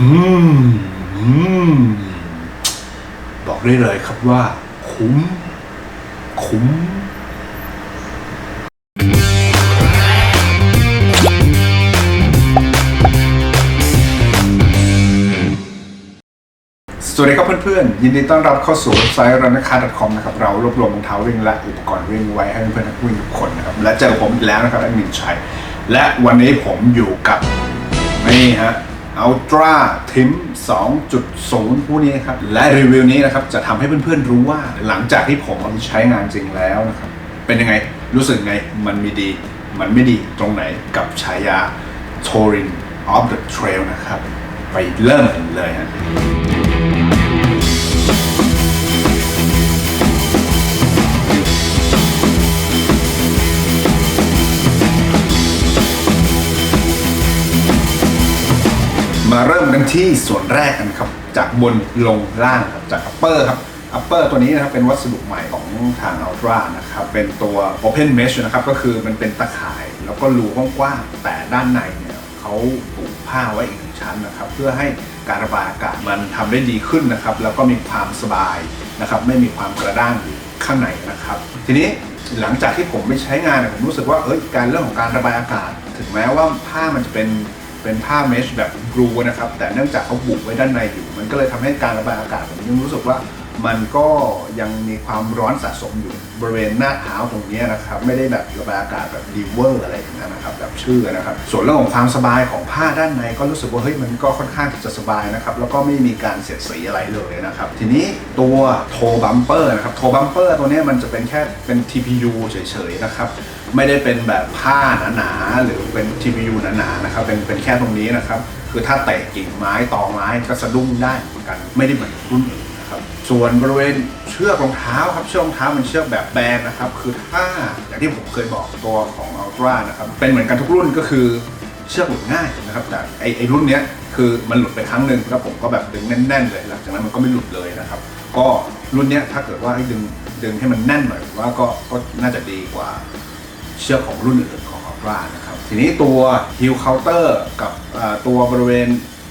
อืมอืมบอกได้เลยครับว่า คุ้ม คุ้มสวัสดีครับเพื่อนๆ ยินดีต้อนรับเข้าสู่เว็บไซต์ r u n a c a r c o m นะครับเรารวบรวมรองเท้าวิ่งและอุปกรณ์วิ่งไว้ให้เพื่อนๆนักวิ่งทุกคนนะครับและเจอผมอีกแล้วนะครับแอดมินชัยและวันนี้ผมอยู่กับนี่ฮะ Ultra Tim 2.0 ผู้นี้ครับ และรีวิวนี้นะครับ จะทำให้เพื่อนๆรู้ว่าหลังจากที่ผมเอาไปใช้งานจริงแล้วนะครับ เป็นยังไงรู้สึกไงมันมีดี มันไม่ดีตรงไหนกับฉายา Touring of the Trail นะครับ ไปเริ่มกันเลยฮะ มาเริ่มกันที่ส่วนแรกกันครับ จากบนลงล่างครับจาก upper ครับ upper ตัวนี้นะครับเป็นวัสดุใหม่ของทาง Ultra นะครับ เป็นตัว open mesh นะครับ ก็คือมันเป็นตะข่ายแล้วก็รูกว้างๆแต่ด้านในเนี่ยเขาปูผ้าไว้อีกหนึ่งชั้นนะครับ เพื่อให้การระบายอากาศมันทำได้ดีขึ้นนะครับ แล้วก็มีความสบายนะครับ ไม่มีความกระด้างอยู่ข้างในนะครับ ทีนี้หลังจากที่ผมไปใช้งานเนี่ยผมรู้สึกว่าเอ้ยการเรื่องของการระบายอากาศ ถึงแม้ว่าผ้ามันจะเป็น เป็นผ้าเมชแบบกรูนะครับ แต่เนื่องจากเขาบุไว้ด้านในอยู่ มันก็เลยทำให้การระบายอากาศผมยังรู้สึกว่ามันก็ยังมีความร้อนสะสมอยู่บริเวณหน้าเท้าตรงนี้นะครับ ไม่ได้แบบระบายอากาศแบบดีเวอร์อะไรอย่างนั้นนะครับ แบบชื่อนะครับ ส่วนเรื่องของความสบายของผ้าด้านในก็รู้สึกว่าเฮ้ยมันก็ค่อนข้างจะสบายนะครับ แล้วก็ไม่มีการเสียดสีอะไรเลยนะครับ ทีนี้ตัวโทบัมเปอร์นะครับโทบัมเปอร์ตัวนี้มันจะเป็นแค่เป็น TPU เฉยๆนะครับ ไม่ได้เป็นแบบผ้าหนาๆหรือเป็น TPU หนาๆนะครับเป็นเป็นแค่ตรงนี้นะครับ คือถ้าเตะกิ่งไม้ตอไม้ก็สะดุ้งได้เหมือนกันไม่ได้เหมือนรุ่นอื่นนะครับส่วนบริเวณเชือกรองเท้าครับเชือกรองเท้ามันเชือกแบบแบนนะครับ คือถ้าอย่างที่ผมเคยบอกตัวของ Ultra นะครับเป็นเหมือนกันทุกรุ่นก็คือเชือกหลุดง่ายนะครับแต่ไอไอรุ่นเนี้ยคือมันหลุดไปครั้งหนึ่งแล้วผมก็แบบดึงแน่นๆเลยหลังจากนั้นมันก็ไม่หลุดเลยนะครับ ก็รุ่นเนี้ยถ้าเกิดว่าให้ดึงดึงให้มันแน่นหน่อยว่าก็ก็น่าจะดีกว่า เชือกของรุ่นอื่นของ Ultra นะครับ ทีนี้ตัว Heel Counter กับตัวบริเวณ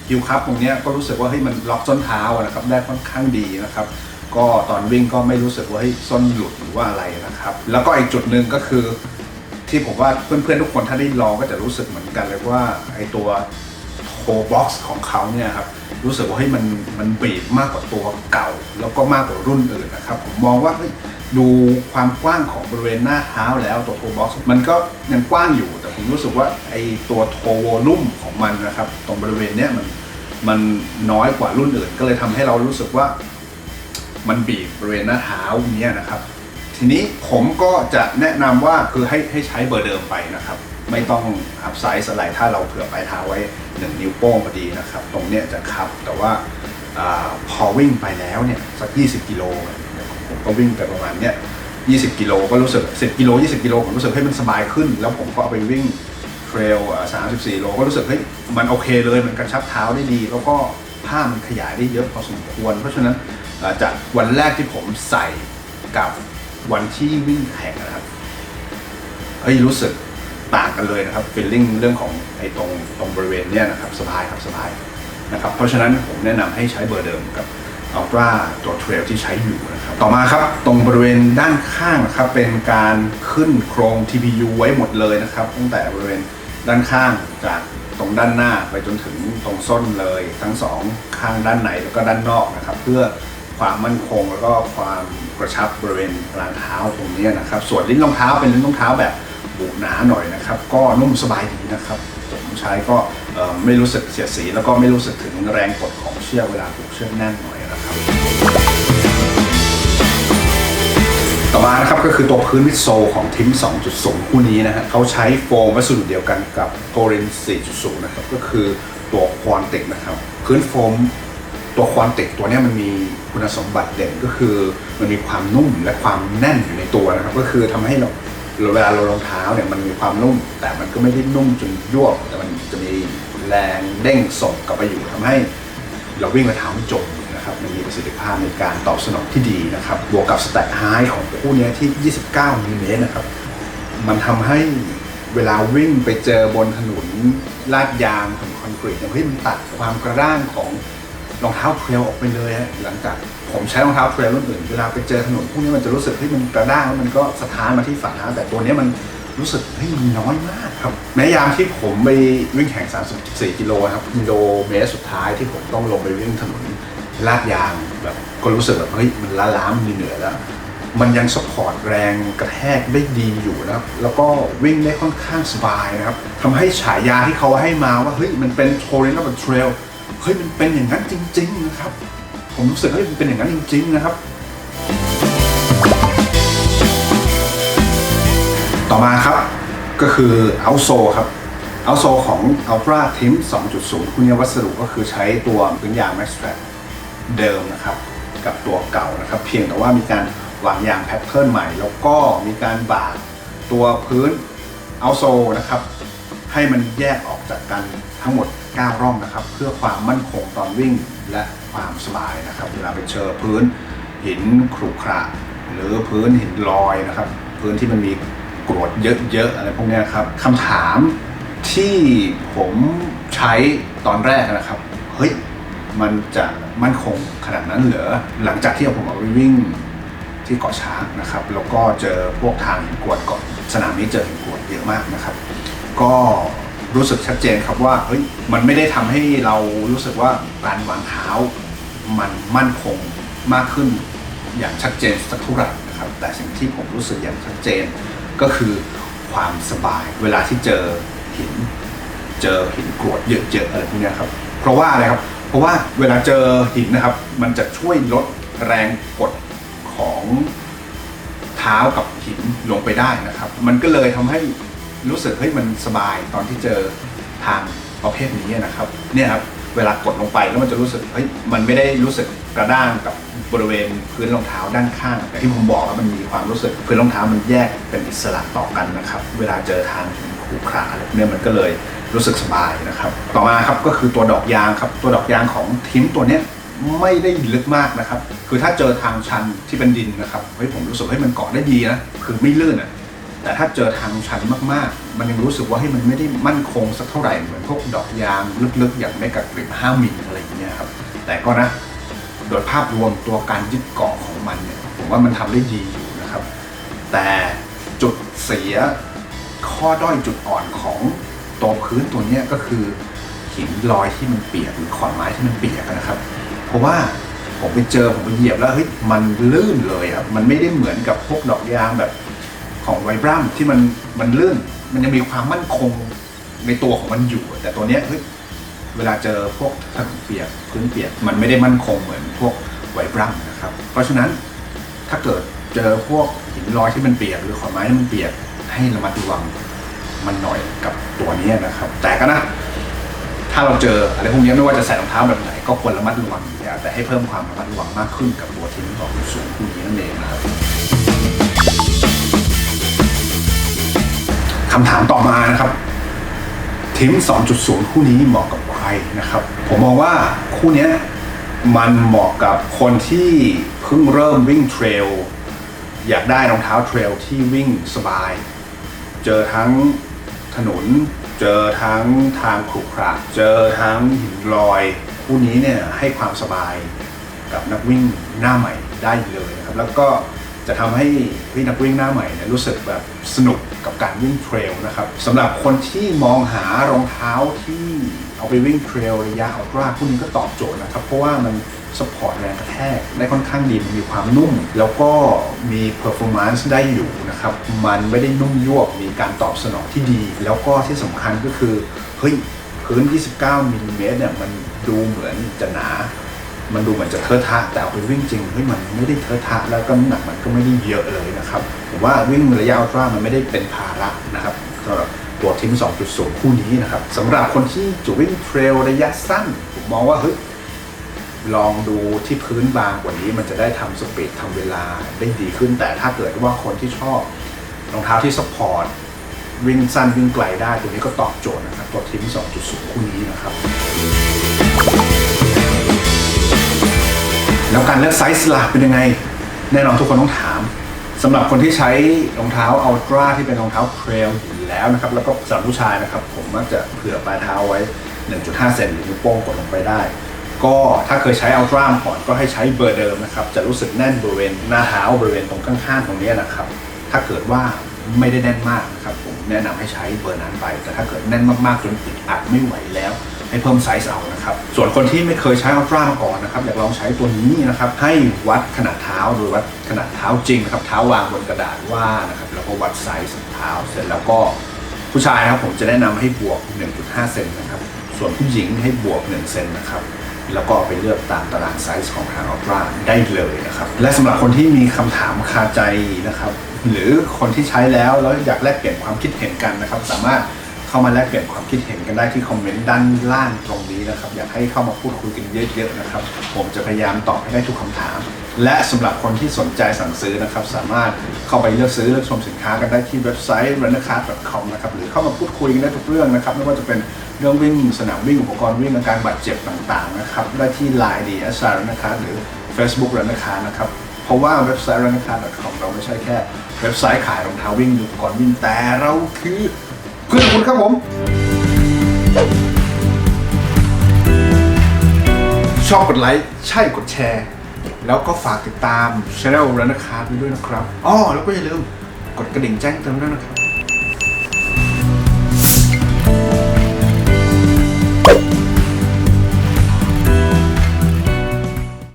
Heel Cup ตรงนี้ก็รู้สึกว่าเฮ้ยมันล็อกส้นเท้านะครับได้ค่อนข้างดีนะครับ ก็ตอนวิ่งก็ไม่รู้สึกว่าเฮ้ยส้นหลุดหรือว่าอะไรนะครับ แล้วก็อีกจุดหนึ่งก็คือ ที่ผมว่าเพื่อนๆทุกคนถ้าได้ลองก็จะรู้สึกเหมือนกันเลยว่าไอตัวโทบ็อกซ์ของเขาเนี่ยครับรู้สึกว่าเฮ้ยมันมันบีบมากกว่าตัวเก่า แล้วก็มากกว่ารุ่นอื่นนะครับ ผมมองว่าเฮ้ย ดูความกว้างของบริเวณหน้าเท้าแล้วตัวโทบ็อกซ์มันก็ยังกว้างอยู่แต่ผมรู้สึกว่าไอตัวโทโวลุ่มของมันนะครับ ตรงบริเวณเนี้ยมันมันน้อยกว่ารุ่นอื่น ก็เลยทำให้เรารู้สึกว่า มันบีบบริเวณหน้าเท้าเนี้ยนะครับ ทีนี้ผมก็จะแนะนำว่าคือให้ให้ใช้เบอร์เดิมไปนะครับ ไม่ต้องอัพไซส์อะไรถ้าเราเผื่อปลายเท้าไว้1นิ้วโป้งพอดีนะครับ ตรงเนี้ยจะคับแต่ว่าอพอวิ่งไปแล้วเนี่ยสัก 20 กิโลเก็วิ่งไปประมาณเนี้ย20 กิโลก็รู้สึก 10 กิโล 20 กิโลผมรู้สึกให้มันสบายขึ้น แล้วผมก็เอาไปวิ่งเทรล34 โลก็รู้สึกเฮ้ยมันโอเคเลยมันกระชับเท้าได้ดี แล้วก็ผ้ามันขยายได้เยอะพอสมควร เพราะฉะนั้นจากวันแรกที่ผมใส่กับวันที่วิ่งแข่งนะครับเฮ้ยรู้สึกต่างกันเลยนะครับฟีลลิ่งเรื่องของไอ้ตรงตรงบริเวณเนี้ยนะครับสบายครับสบายนะครับเพราะฉะนั้นผมแนะนำให้ใช้เบอร์เดิมกับ Ultra ตัวเทรลที่ใช้อยู่นะครับ ต่อมาครับ ตรงบริเวณด้านข้างนะครับ เป็นการขึ้นโครง TPU ไว้หมดเลยนะครับ ตั้งแต่บริเวณด้านข้างจากตรงด้านหน้าไปจนถึงตรงส้นเลย ทั้งสองข้างด้านในแล้วก็ด้านนอกนะครับ เพื่อความมั่นคงแล้วก็ความกระชับบริเวณกลางเท้าตรงนี้นะครับ ส่วนลิ้นรองเท้าเป็นลิ้นรองเท้าแบบบุหนาหน่อยนะครับ ก็นุ่มสบายดีนะครับผมใช้ก็ไม่รู้สึกเสียดสี แล้วก็ไม่รู้สึกถึงแรงกดของเชือกเวลาผูกเชือกแน่นหน่อย ต่อมานะครับก็คือตัวพื้นวิดโซของทิม2.0 คู่นี้นะฮะเขาใช้โฟมวัสดุเดียวกันกับโ o เรน4.0 นะครับ ก็คือตัวควอนติกนะครับ พื้นโฟมตัวควอนติกตัวนี้มันมีคุณสมบัติเด่นก็คือมันมีความนุ่มและความแน่นอยู่ในตัวนะครับ ก็คือทำให้เราเวลาเรารองเท้าเนี่ยมันมีความนุ่ม แต่มันก็ไม่ได้นุ่มจนยวบแต่มันจะมีแรงเด้งส่งกลับไปอยู่ทำให้ เราวิ่งแล้วเท้าจมนะครับ มันมีประสิทธิภาพในการตอบสนองที่ดีนะครับ บวกกับสแตทไฮของคู่นี้ที่ 29มิลลิเมตรนะครับ มันทำให้เวลาวิ่งไปเจอบนถนนลาดยางถนนคอนอนกรีตเนี่ยเฮ้ยมันตัดความกระด้างของรองเท้าเทรลออกไปเลยฮะหลังจากผมใช้รองเท้าเทรลรุ่นอื่นเวลาไปเจอถนนพวกนี้มันจะรู้สึกที่มันกระด้างแล้วมันก็สะท้านมาที่ฝ่าเท้าแต่ตัวนี้มันรู้สึกเฮ้ยมันน้อยมากครับแม้ยามที่ผมไปวิ่งแข่ง 34 กิโลครับกิโลเมตรสุดท้ายที่ผมต้องลงไปวิ่งถนน ลาดยางแบบก็รู้สึกแบบเฮ้ยมันล้าล้ามันเหนื่อยแล้ว มันยังสปอร์ตแรงกระแทกได้ดีอยู่นะครับ แล้วก็วิ่งได้ค่อนข้างสบายนะครับทำให้ฉายาที่เขาให้มาว่าเฮ้ยมันเป็นโทเรนต์เทรลเฮ้ยมันเป็นอย่างนั้นจริง ๆ นะครับ ผมรู้สึกว่ามันเป็นอย่างนั้นจริง ๆ นะครับ ต่อมาครับก็คือเอาโซครับเอาโซของ Ultra Tim 2.0 คุณวัสดุก็คือใช้ตัวพื้นยาง Max Strap เดิมนะครับกับตัวเก่านะครับ เพียงแต่ว่ามีการวางยางแพทเทิร์นใหม่ แล้วก็มีการบากตัวพื้นเอาโซนะครับ ให้มันแยกออกจากกันทั้งหมด 9 ร่องนะครับ เพื่อความมั่นคงตอนวิ่งและความสบายนะครับ เวลาไปเจอพื้นหินขรุขระหรือพื้นหินลอยนะครับ พื้นที่มันมีกรวดเยอะๆอะไรพวกนี้ครับคำถามที่ผมใช้ตอนแรกนะครับ มันจะมั่นคงขนาดนั้นเหรอหลังจากที่ผมเอาไปวิ่งที่เกาะช้างนะครับ แล้วก็เจอพวกทางหินกรวดก่อนสนามนี้เจอหินกรวดเยอะมากนะครับ ก็รู้สึกชัดเจนครับว่าเฮ้ยมันไม่ได้ทำให้เรารู้สึกว่าการวางเท้า มันมั่นคงมากขึ้นอย่างชัดเจนสักเท่าไหร่นะครับ แต่สิ่งที่ผมรู้สึกอย่างชัดเจนก็คือความสบายเวลาที่เจอหิน เจอหินกรวดเยอะๆอะไรพวกนี้ครับ เพราะว่าอะไรครับ เพราะว่าเวลาเจอหินนะครับ มันจะช่วยลดแรงกดของเท้ากับหินลงไปได้นะครับ มันก็เลยทำให้รู้สึกเฮ้ยมันสบายตอนที่เจอทางประเภทนี้นะครับเนี่ยครับเวลากดลงไปแล้วมันจะรู้สึกเฮ้ยมันไม่ได้รู้สึกกระด้างกับบริเวณพื้นรองเท้าด้านข้างแต่ที่ผมบอกแล้วมันมีความรู้สึกพื้นรองเท้ามันแยกเป็นอิสระต่อกันนะครับ เวลาเจอทางหินขรุขระเนี่ยมันก็เลย รู้สึกสบายนะครับ ต่อมาครับก็คือตัวดอกยางครับตัวดอกยางของทิมตัวเนี้ยไม่ได้ลึกมากนะครับ คือถ้าเจอทางชันที่เป็นดินนะครับเฮ้ยผมรู้สึกให้มันเกาะได้ดีนะคือไม่ลื่นอะแต่ถ้าเจอทางชันมากๆ มันยังรู้สึกว่าให้มันไม่ได้มั่นคงสักเท่าไหร่เหมือนพวกดอกยางลึกๆ อย่างไม่กัดกริบ5มิลอะไรอย่างเงี้ยครับ แต่ก็นะ โดยภาพรวมตัวการยึดเกาะของมันเนี่ยผมว่ามันทำได้ดีอยู่นะครับ แต่จุดเสียข้อด้อยจุดอ่อนของ ตัวพื้นตัวเนี้ยก็คือหินลอยที่มันเปียกหรือขอนไม้ที่มันเปียกนะครับ เพราะว่าผมไปเจอผมไปเหยียบแล้วเฮ้ยมันลื่นเลยครับมันไม่ได้เหมือนกับพวกดอกยางแบบของไวบรัมที่มันมันลื่น มันยังมีความมั่นคงในตัวของมันอยู่ แต่ตัวเนี้ยเฮ้ยเวลาเจอพวกถนนเปียกพื้นเปียกมันไม่ได้มั่นคงเหมือนพวกไวบรัมนะครับ เพราะฉะนั้นถ้าเกิดเจอพวกหินลอยที่มันเปียกหรือขอนไม้ที่มันเปียกให้ระมัดระวัง มันหน่อยกับตัวนี้นะครับ แต่ก็นะ ถ้าเราเจออะไรพวกนี้ไม่ว่าจะใส่รองเท้าแบบไหนก็ควรระมัดระวังอยู่แล้วแต่ให้เพิ่มความระมัดระวังมากขึ้นกับตัวทีมของสูงคู่นี้นั่นเองนะครับคำถามต่อมานะครับทีม2.0 คู่นี้เหมาะกับใครนะครับ ผมมองว่าคู่นี้มันเหมาะกับคนที่เพิ่งเริ่มวิ่งเทรลอยากได้รองเท้าเทรลที่วิ่งสบาย เจอทั้ง นน เจอทั้งทางขรุขระเจอทั้งหินลอยคู่นี้เนี่ยให้ความสบายกับนักวิ่งหน้าใหม่ได้เลยนะครับแล้วก็จะทำให้พี่นักวิ่งหน้าใหม่เนี่ยรู้สึกแบบสนุกกับการวิ่งเทรลนะครับสำหรับคนที่มองหารองเท้าที่เอาไปวิ่งเทรลระยะอัลตร้าคู่นี้ก็ตอบโจทย์นะครับ เพราะว่ามัน สปอร์ตแรงกระแทกได้ค่อนข้างดีมันมีความนุ่ม แล้วก็มีเพอร์ฟอร์แมนซ์ได้อยู่นะครับ มันไม่ได้นุ่มยวบมีการตอบสนองที่ดี แล้วก็ที่สำคัญก็คือ เฮ้ย พื้น 29มิลลิเมตรเนี่ยมันดูเหมือนจะหนา มันดูเหมือนจะเทอะทะแต่เอาไปวิ่งจริงเฮ้ยมันไม่ได้เทอะทะแล้วก็น้ำหนักมันก็ไม่ได้เยอะเลยนะครับผมว่าวิ่งระยะอัลตร้ามันไม่ได้เป็นภาระนะครับสำหรับตัวทีม2.0 คู่นี้นะครับสำหรับคนที่จะวิ่งเทรลระยะสั้นผมมองว่าเฮ้ย ลองดูที่พื้นบางกว่านี้มันจะได้ทำสปีดทำเวลาได้ดีขึ้น แต่ถ้าเกิดว่าคนที่ชอบรองเท้าที่สปอร์ตวิ่งสั้นวิ่งไกลได้ตัวนี้ก็ตอบโจทย์นะครับตัวทีม2.0 คู่นี้นะครับ แล้วการเลือกไซส์ล่ะเป็นยังไง แน่นอนทุกคนต้องถามสำหรับคนที่ใช้รองเท้าอัลตร้าที่เป็นรองเท้าเทรลอยู่แล้วนะครับ แล้วก็สำหรับผู้ชายนะครับ ผมมักจะเผื่อปลายเท้าไว้ 1.5 เซนหรือนิ้วโป้งกดลงไปได้ ก็ถ้าเคยใช้อัลตร้าก่อนก็ให้ใช้เบอร์เดิมนะครับ จะรู้สึกแน่นบริเวณหน้าเท้าบริเวณตรงข้างๆตรงนี้นะครับ ถ้าเกิดว่าไม่ได้แน่นมากนะครับผมแนะนำให้ใช้เบอร์นั้นไป แต่ถ้าเกิดแน่นมากๆจนอึดอัดไม่ไหวแล้ว ให้เพิ่มไซส์เอานะครับ ส่วนคนที่ไม่เคยใช้อัลตร้ามาก่อนนะครับอยากลองใช้ตัวนี้นะครับให้วัดขนาดเท้าโดยวัดขนาดเท้าจริงนะครับเท้าวางบนกระดาษว่านะครับแล้วก็วัดไซส์เท้าเสร็จแล้วก็ผู้ชายนะครับผมจะแนะนำให้บวก 1.5 เซนนะครับส่วนผู้หญิงให้บวก 1 เซนนะครับ แล้วก็ไปเลือกตามตารางไซส์ของทางอัลตราได้เลยนะครับ และสำหรับคนที่มีคำถามคาใจนะครับ หรือคนที่ใช้แล้วแล้วอยากแลกเปลี่ยนความคิดเห็นกันนะครับ สามารถ เข้ามาแลกเปลี่ยนความคิดเห็นกันได้ที่คอมเมนต์ด้านล่างตรงนี้นะครับ อยากให้เข้ามาพูดคุยกันเยอะๆนะครับ ผมจะพยายามตอบให้ได้ทุกคำถาม และสำหรับคนที่สนใจสั่งซื้อนะครับ สามารถเข้าไปเลือกซื้อเลือกชมสินค้ากันได้ที่เว็บไซต์ r u n n e r c a r c o m นะครับหรือเข้ามาพูดคุยกันได้ทุกเรื่องนะครับไม่ว่าจะเป็นเรื่องวิ่งสนามวิ่งอุปกรณ์วิ่งอาการบาดเจ็บต่างๆนะครับได้ที่ Line d s r นะครับหรือ Facebook r u n n e r c a r นะครับเพราะว่าเว็บไซต์ r u n n e r c a r c o m เราไม่ใช่แค่เว็บไซต์ขายรองเท้าวิ่งอุปกรณ์วิ่งแต่เราคือ เพื่อนคุณครับผม ชอบกดไลค์ใช่กดแชร์ แล้วก็ฝากติดตามช anel รันนะครับด้วยนะครับอ้อแล้วก็อย่าลืมกดกระดิ่งแจ้งเตือนด้วยนะครับ